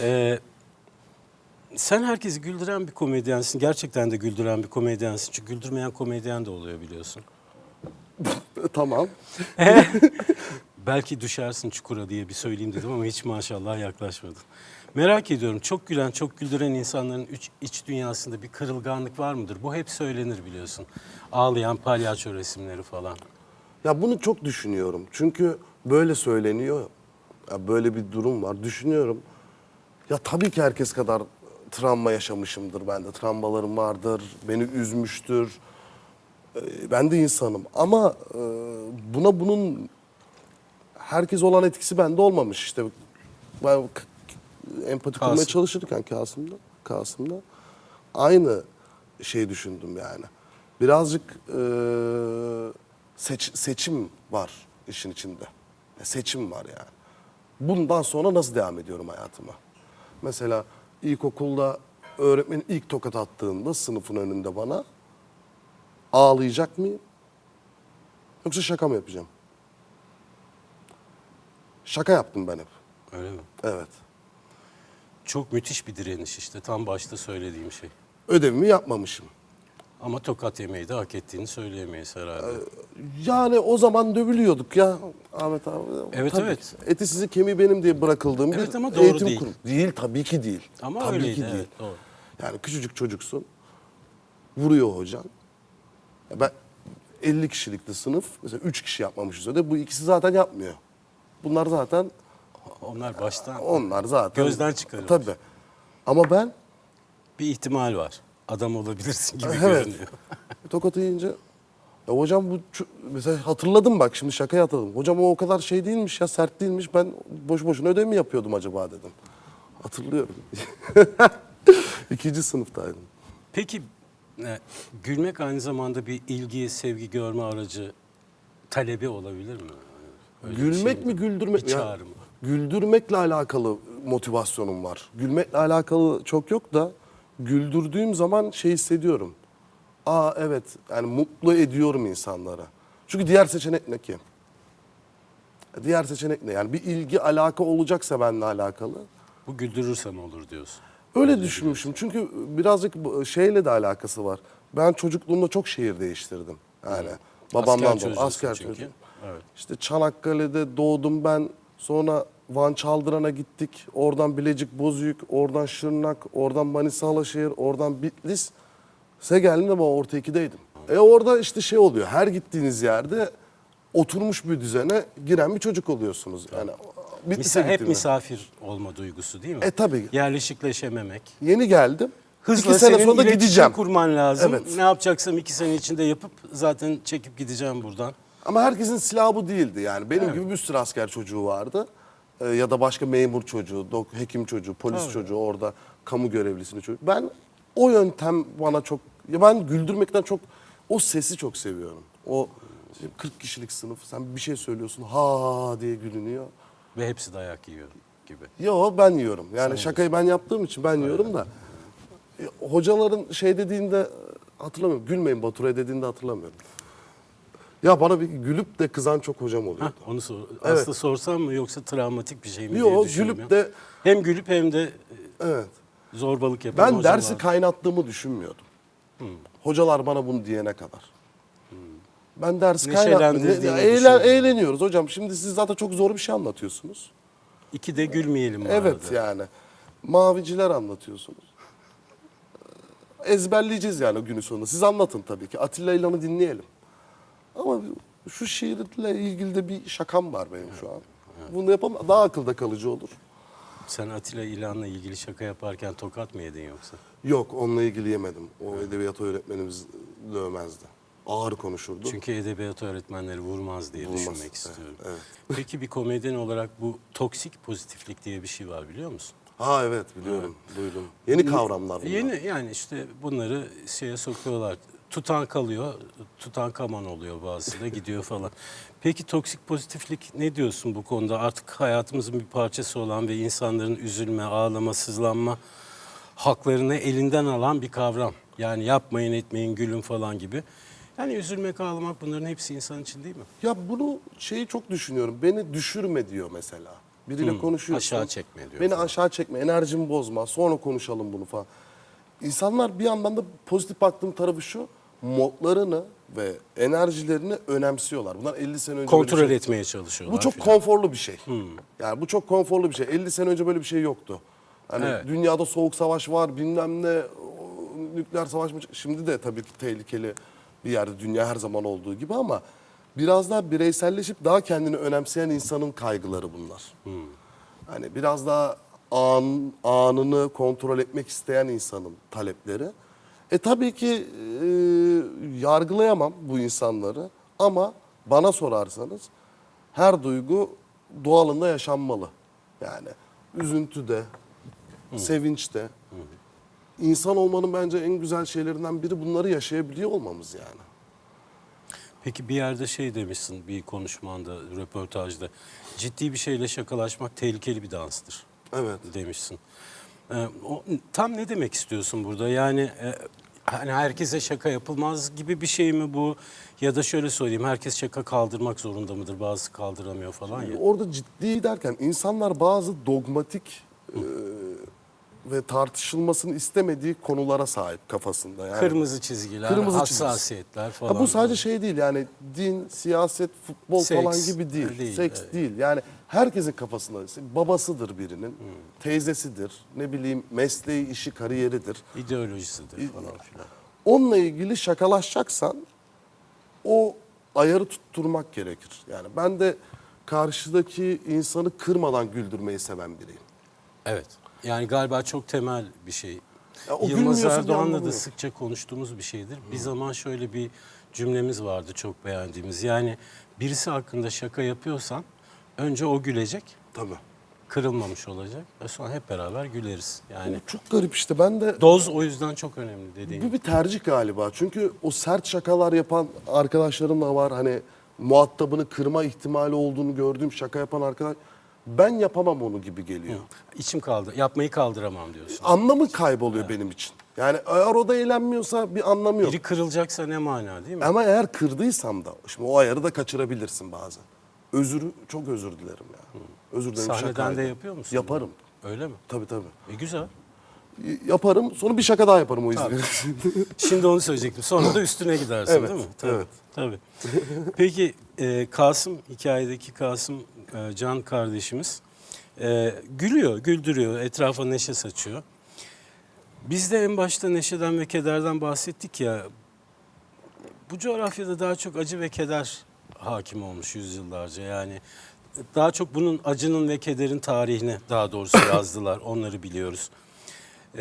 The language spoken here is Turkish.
Ee, sen herkesi güldüren bir komedyensin. Gerçekten de güldüren bir komedyensin. Çünkü güldürmeyen komedyen de oluyor biliyorsun. Tamam. Belki düşersin çukura diye bir söyleyeyim dedim ama hiç maşallah yaklaşmadın. Merak ediyorum çok gülen, çok güldüren insanların iç, iç dünyasında bir kırılganlık var mıdır? Bu hep söylenir biliyorsun. Ağlayan palyaço resimleri falan. Ya bunu çok düşünüyorum. Çünkü böyle söyleniyor. Ya böyle bir durum var. Düşünüyorum. Ya tabii ki herkes kadar travma yaşamışımdır ben de. Travmalarım vardır. Beni üzmüştür. Ee, Ben de insanım. Ama e, buna bunun herkes olan etkisi bende olmamış. İşte ben empati kurmaya Kasım. çalışırken Kasım'da, Kasım'da aynı şey düşündüm yani. Birazcık e, seç- seçim var işin içinde. Seçim var yani. Bundan sonra nasıl devam ediyorum hayatıma? Mesela ilkokulda öğretmenin ilk tokat attığında sınıfın önünde bana ağlayacak mıyım? Yoksa şaka mı yapacağım? Şaka yaptım ben hep. Öyle mi? Evet. Çok müthiş bir direniş işte tam başta söylediğim şey. Ödevimi yapmamışım. Ama tokat yemeyi de hak ettiğini söyleyemeyiz herhalde. Yani o zaman dövülüyorduk ya Ahmet abi. Evet, evet. ki. Eti sizi kemiği benim diye bırakıldığım Evet bir ama doğru eğitim değil. kurumu. Değil tabii ki değil. Ama tabii öyleydi ki değil. evet doğru. Yani küçücük çocuksun. Vuruyor hocan. Ya ben 50 kişilikli sınıf. Mesela 3 kişi yapmamışız öyle. Bu ikisi zaten yapmıyor. Bunlar zaten Onlar baştan onlar zaten Gözden çıkarılmış. Tabii. Ama ben bir ihtimal var. Adam olabilirsin gibi Evet. görünüyor. Tokatı yiyince ya hocam bu mesela hatırladım bak şimdi şaka hatırladım. Hocam o o kadar şey değilmiş ya sert değilmiş. Ben boş boşuna ödev mi yapıyordum acaba dedim. Hatırlıyorum. İkinci sınıftaydım. Peki e, gülmek aynı zamanda bir ilgi, sevgi görme aracı talebi olabilir mi? Öyle Gülmek şey mi güldürmek Bir mi? Çağrı mı? güldürmekle alakalı motivasyonum var. Gülmekle alakalı çok yok da güldürdüğüm zaman şey hissediyorum. Aa evet yani mutlu ediyorum insanlara. Çünkü diğer seçenek ne ki? Diğer seçenek ne? Yani bir ilgi alaka olacaksa benimle alakalı. Bu güldürürsem olur diyorsun. Öyle düşünmüşüm. Çünkü birazcık bu şeyle de alakası var. Ben çocukluğumda çok şehir değiştirdim. Yani babamdan dolayı. çocuğusun Asker çünkü. çocuğu. Evet. İşte Çanakkale'de doğdum ben. Sonra Van Çaldıran'a gittik. Oradan Bilecik Bozüyük, oradan Şırnak, oradan Manisa Alaşehir, oradan Bitlis. Se geldim de ben orta ikideydim. E orada işte şey oluyor. Her gittiğiniz yerde oturmuş bir düzene giren bir çocuk oluyorsunuz. Yani Bitlis'e Misa, hep misafir olma duygusu değil mi? E, tabii. Yerleşikleşememek. Yeni geldim. Hızla İki sene senin sonra iletişim gideceğim. kurman lazım. Evet. Ne yapacaksam iki sene içinde yapıp zaten çekip gideceğim buradan. Ama herkesin silahı bu değildi yani. Benim gibi bir sürü asker çocuğu vardı. Ee, ya da başka memur çocuğu, dok- hekim çocuğu, polis Tabii. çocuğu orada kamu görevlisinin çocuğu. Ben o yöntem bana çok ya ben güldürmekten çok o sesi çok seviyorum. O 40 kişilik sınıf sen bir şey söylüyorsun ha diye gülünüyor. Ve hepsi dayak yiyor gibi. Yo ben yiyorum. Yani şakayı ben yaptığım için ben yiyorum da. E, Hocaların şey dediğinde hatırlamıyorum. Gülmeyin Batur'a dediğinde hatırlamıyorum. Ya bana bir gülüp de kızan çok hocam oluyordu. Hah, onu sor. Evet. Aslında sorsam mı yoksa travmatik bir şey mi Yo, diye düşünüyorum. gülüp de- Hem gülüp hem de e, Evet. zorbalık yapan Ben dersi kaynattığımı düşünmüyordum. Hmm. Hocalar bana bunu diyene kadar. Ben dersi kaynatmıyorum. Eğlen, eğleniyoruz hocam. Şimdi siz zaten çok zor bir şey anlatıyorsunuz. İki de gülmeyelim bu Evet arada. yani. Maviciler anlatıyorsunuz. Ezberleyeceğiz yani o günün sonunda. Siz anlatın tabii ki. Atilla İlhan'ı dinleyelim. Ama şu şiirle ilgili de bir şakam var benim şu an. Bunu yapamam. Daha akılda kalıcı olur. Sen Atilla İlhan'la ilgili şaka yaparken tokat mı yedin yoksa? Yok onunla ilgili yemedim. O edebiyat öğretmenimiz dövmezdi. Ağır konuşurdu. Çünkü edebiyat öğretmenleri vurmaz diye Vurmaz, düşünmek evet, istiyorum. evet. Peki bir komedyen olarak bu toksik pozitiflik diye bir şey var biliyor musun? Ha evet biliyorum. Duydum. Yeni kavramlar bunlar. Yeni yani işte bunları şeye sokuyorlar. Tutan kalıyor, tutan kaman oluyor bazısı da gidiyor falan. Peki toksik pozitiflik ne diyorsun bu konuda? Artık hayatımızın bir parçası olan ve insanların üzülme, ağlama, sızlanma haklarını elinden alan bir kavram. Yani yapmayın, etmeyin, gülün falan gibi. Yani üzülmek, ağlamak bunların hepsi insan için değil mi? Ya bunu şeyi çok düşünüyorum. Beni düşürme diyor mesela. Biriyle konuşuyorsun. aşağı çekme diyor Beni falan. aşağı çekme, enerjimi bozma, sonra konuşalım bunu falan. İnsanlar bir yandan da pozitif baktığım tarafı şu, modlarını ve enerjilerini önemsiyorlar. Bunlar 50 sene önce Kontrol böyle bir şey- etmeye çalışıyorlar. bu çok filan. konforlu bir şey. Yani bu çok konforlu bir şey. 50 sene önce böyle bir şey yoktu. Hani Evet. dünyada soğuk savaş var, bilmem ne, o, nükleer savaş mı? Şimdi de tabii ki tehlikeli bir yerde dünya her zaman olduğu gibi ama biraz daha bireyselleşip daha kendini önemseyen insanın kaygıları bunlar. Hani biraz daha an, anını kontrol etmek isteyen insanın talepleri. E tabii ki e, yargılayamam bu insanları ama bana sorarsanız her duygu doğalında yaşanmalı. Yani üzüntüde, sevinçte. İnsan olmanın bence en güzel şeylerinden biri bunları yaşayabiliyor olmamız yani. Peki bir yerde şey demişsin bir konuşmanda, röportajda. Ciddi bir şeyle şakalaşmak tehlikeli bir danstır Evet. demişsin. Ee, o, tam ne demek istiyorsun burada? Yani e, hani herkese şaka yapılmaz gibi bir şey mi bu? Ya da şöyle söyleyeyim herkes şaka kaldırmak zorunda mıdır? Bazısı kaldıramıyor falan ya. Orada ciddi derken insanlar bazı dogmatik e, ve tartışılmasını istemediği konulara sahip kafasında. Yani Kırmızı çizgiler, Kırmızı çizgisi. hassasiyetler falan. Ha, bu sadece şey değil yani din, siyaset, futbol Seks falan gibi değil. değil, Seks evet. değil. Yani herkesin kafasında babasıdır birinin, teyzesidir, ne bileyim mesleği, işi, kariyeridir. ideolojisidir falan filan. Onunla ilgili şakalaşacaksan o ayarı tutturmak gerekir. Yani ben de karşıdaki insanı kırmadan güldürmeyi seven biriyim. Evet. Yani galiba çok temel bir şey. Ya o Yılmaz Erdoğan'la anlamı da yok. sıkça konuştuğumuz bir şeydir. Bir zaman şöyle bir cümlemiz vardı çok beğendiğimiz. Yani birisi hakkında şaka yapıyorsan önce o gülecek, Tabii. kırılmamış olacak ve sonra hep beraber güleriz. Yani Çok garip işte ben de doz o yüzden çok önemli dediğin Bu bir tercih galiba. Çünkü o sert şakalar yapan arkadaşlarım da var. Hani muhatabını kırma ihtimali olduğunu gördüğüm şaka yapan arkadaş. Ben yapamam onu gibi geliyor. İçim kaldı. Yapmayı kaldıramam diyorsun. Anlamı kayboluyor benim için. Yani eğer o da eğlenmiyorsa bir anlamı yok. Biri kırılacaksa ne mana değil mi? Ama eğer kırdıysam da şimdi o ayarı da kaçırabilirsin bazen. Özürü çok özür dilerim ya. Özür dilerim Sahneden şakaydı. de yapıyor musun? Yaparım. Öyle mi? Tabii tabii. E güzel. Yaparım. Sonra bir şaka daha yaparım o yüzden. Şimdi onu söyleyecektim. Sonra da üstüne gidersin Evet, değil mi? Tabii. evet. tabii. Peki e, Kasım, hikayedeki Kasım e, Can kardeşimiz e, gülüyor, güldürüyor, etrafa neşe saçıyor. Biz de en başta neşeden ve kederden bahsettik ya. Bu coğrafyada daha çok acı ve keder hakim olmuş yüzyıllarca. Yani daha çok bunun acının ve kederin tarihini daha doğrusu yazdılar. Onları biliyoruz.